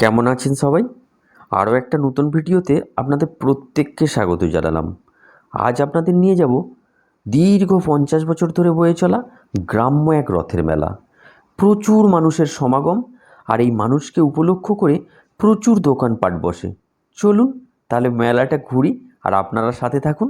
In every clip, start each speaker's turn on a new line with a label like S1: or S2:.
S1: কেমন আছেন সবাই? আরও একটা নতুন ভিডিওতে আপনাদের প্রত্যেককে স্বাগত জানালাম। আজ আপনাদের নিয়ে যাব দীর্ঘ পঞ্চাশ বছর ধরে বয়ে চলা গ্রাম্য এক রথের মেলা। প্রচুর মানুষের সমাগম আর এই মানুষকে উপলক্ষ করে প্রচুর দোকানপাট বসে। চলুন তাহলে মেলাটা ঘুরি আর আপনারা সাথে থাকুন।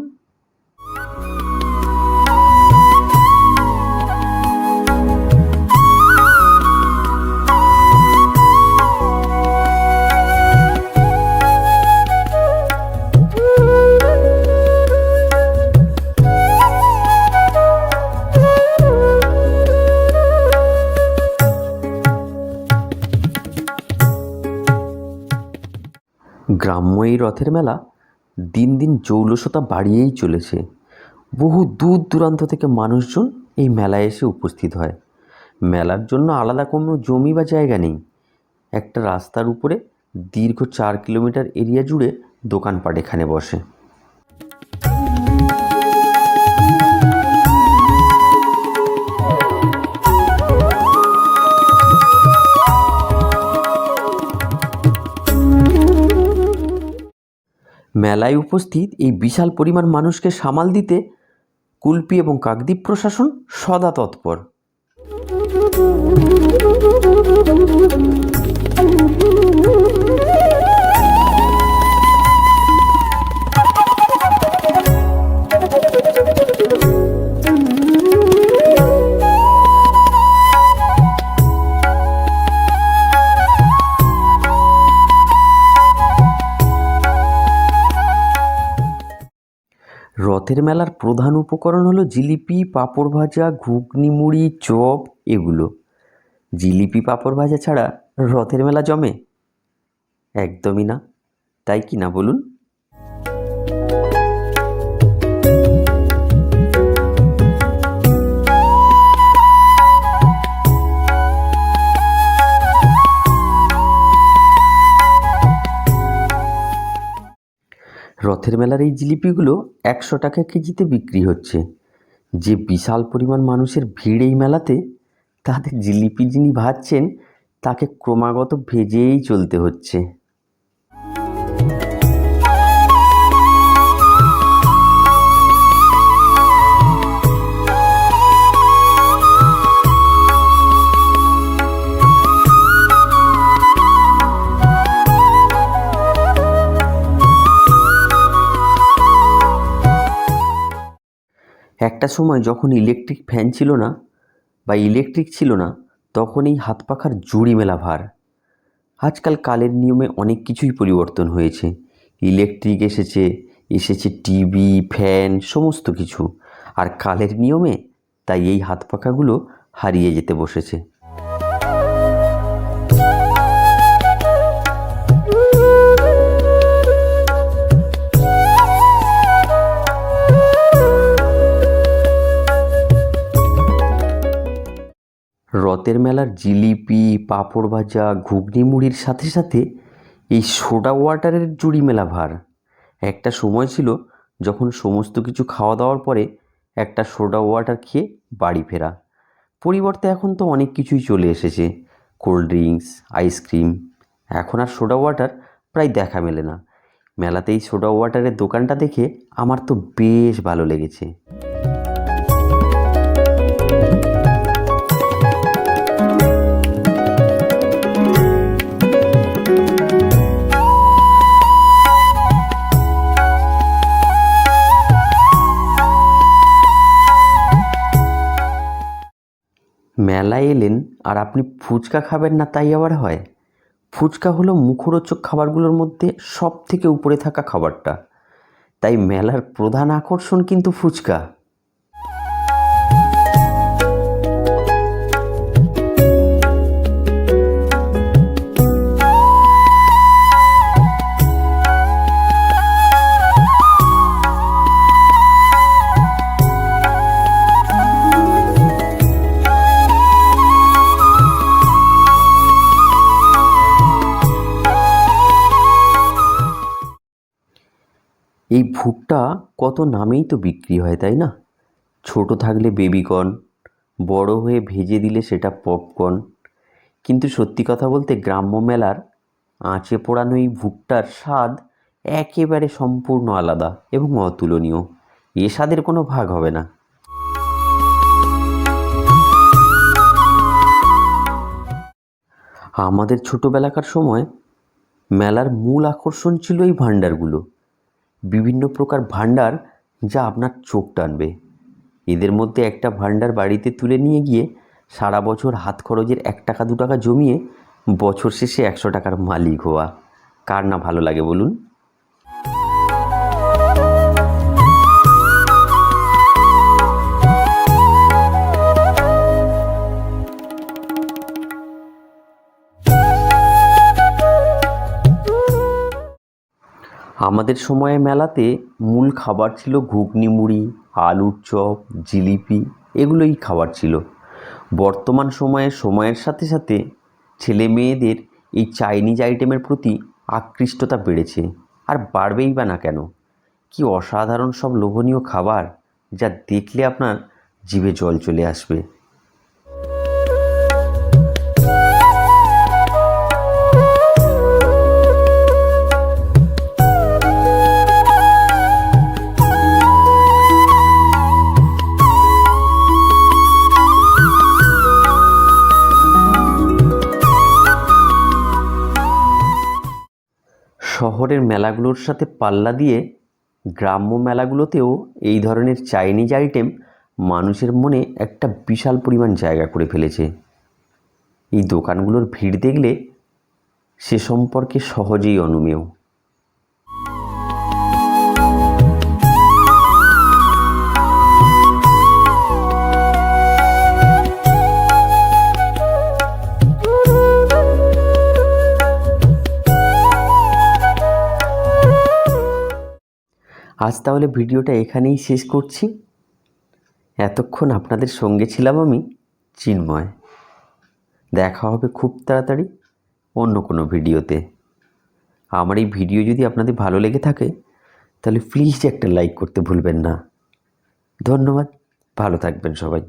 S1: গ্রাম্য এই রথের মেলা দিন দিন জৌলসতা বাড়িয়েই চলেছে। বহু দূর দূরান্ত থেকে মানুষজন এই মেলায় এসে উপস্থিত হয়। মেলার জন্য আলাদা কোনো জমি বা জায়গা নেই। একটা রাস্তার উপরে দীর্ঘ চার কিলোমিটার এরিয়া জুড়ে দোকানপাট এখানে বসে। মেলায় উপস্থিত এই বিশাল পরিমাণ মানুষকে সামাল দিতে কুলপি এবং কাকদ্বীপ প্রশাসন সদা তৎপর। রথের মেলার প্রধান উপকরণ হলো জিলিপি, পাঁপড় ভাজা, ঘুগনি, মুড়ি, চপ, এগুলো। জিলিপি, পাঁপড় ভাজা ছাড়া রথের মেলা জমে? একদমই না। তাই কি না বলুন? রথের মেলার এই জিলিপিগুলো একশো টাকা কেজিতে বিক্রি হচ্ছে। যে বিশাল পরিমাণ মানুষের ভিড় এই মেলাতে, তাদের জিলিপি যিনি ভাজছেন, তাকে ক্রমাগত ভেজেই চলতে হচ্ছে। একটা সময় যখন ইলেকট্রিক ফ্যান ছিল না বা ইলেকট্রিক ছিল না, তখন এই হাত পাখার জুড়ি মেলা ভার। আজকাল কালের নিয়মে অনেক কিছুই পরিবর্তন হয়েছে। ইলেকট্রিক এসেছে এসেছে টিভি ফ্যান সমস্ত কিছু। আর কালের নিয়মে তাই এই হাত পাখাগুলো হারিয়ে যেতে বসেছে। রথের মেলার জিলিপি, পাঁপড় ভাজা, ঘুগনি মুড়ির সাথে সাথে এই সোডা ওয়াটারের জুড়ি মেলা ভার। একটা সময় ছিল যখন সমস্ত কিছু খাওয়া দাওয়ার পরে একটা সোডা ওয়াটার খেয়ে বাড়ি ফেরা। পরিবর্তে এখন তো অনেক কিছুই চলে এসেছে। কোল্ড ড্রিঙ্কস আইসক্রিম এখন আর সোডা ওয়াটার প্রায় দেখা মেলে না। মেলাতে এই সোডা ওয়াটারের দোকানটা দেখে আমার তো বেশ ভালো লেগেছে। মেলায় এলেন আর আপনি ফুচকা খাবেন না তাই আবার হয়? ফুচকা হলো মুখরোচক খাবারগুলোর মধ্যে সব থেকে উপরে থাকা খাবারটা। তাই মেলার প্রধান আকর্ষণ কিন্তু ফুচকা। এই ভুট্টা কত নামেই তো বিক্রি হয়, তাই না? ছোট থাকলে বেবিকর্ন, বড় হয়ে ভেজে দিলে সেটা পপকর্ন। কিন্তু সত্যি কথা বলতে গ্রাম্য মেলার আঁচে পোড়ানো এই ভুট্টার স্বাদ একেবারে সম্পূর্ণ আলাদা এবং অতুলনীয়। এ স্বাদের কোনো ভাগ হবে না। আমাদের ছোটোবেলাকার সময় মেলার মূল আকর্ষণ ছিল এই ভাণ্ডারগুলো। বিভিন্ন প্রকার ভাণ্ডার যা আপনার চোখ টানবে। এদের মধ্যে একটা ভাণ্ডার বাড়িতে তুলে নিয়ে গিয়ে সারা বছর হাত খরচের এক টাকা, দু টাকা জমিয়ে বছর শেষে একশো টাকার মালিক হওয়া। কার না ভালো লাগে বলুন? আমাদের সময়ে মেলাতে মূল খাবার ছিল ঘুগনি মুড়ি, আলুর চপ, জিলিপি, এগুলোই খাবার ছিল। বর্তমান সময়ে সময়ের সাথে সাথে ছেলে মেয়েদের এই চাইনিজ আইটেমের প্রতি আকৃষ্টতা বেড়েছে। আর বাড়বেই বা না কেন? কি অসাধারণ সব লোভনীয় খাবার যা দেখলে আপনার জিভে জল চলে আসবে। শহরের মেলাগুলোর সাথে পাল্লা দিয়ে গ্রাম্য মেলাগুলোতেও এই ধরনের চাইনিজ আইটেম মানুষের মনে একটা বিশাল পরিমাণ জায়গা করে ফেলেছে। এই দোকানগুলোর ভিড় দেখলে সে সম্পর্কে সহজেই অনুমেয়। তাহলে ভিডিওটা এখানেই শেষ করছি। এতক্ষণ আপনাদের সঙ্গে ছিলাম আমি, চিন্ময়। দেখা হবে খুব তাড়াতাড়ি অন্য কোনো ভিডিওতে। আমার এই ভিডিও যদি আপনাদের ভালো লেগে থাকে, তাহলে প্লিজ একটা লাইক করতে ভুলবেন না। ধন্যবাদ, ভালো থাকবেন সবাই।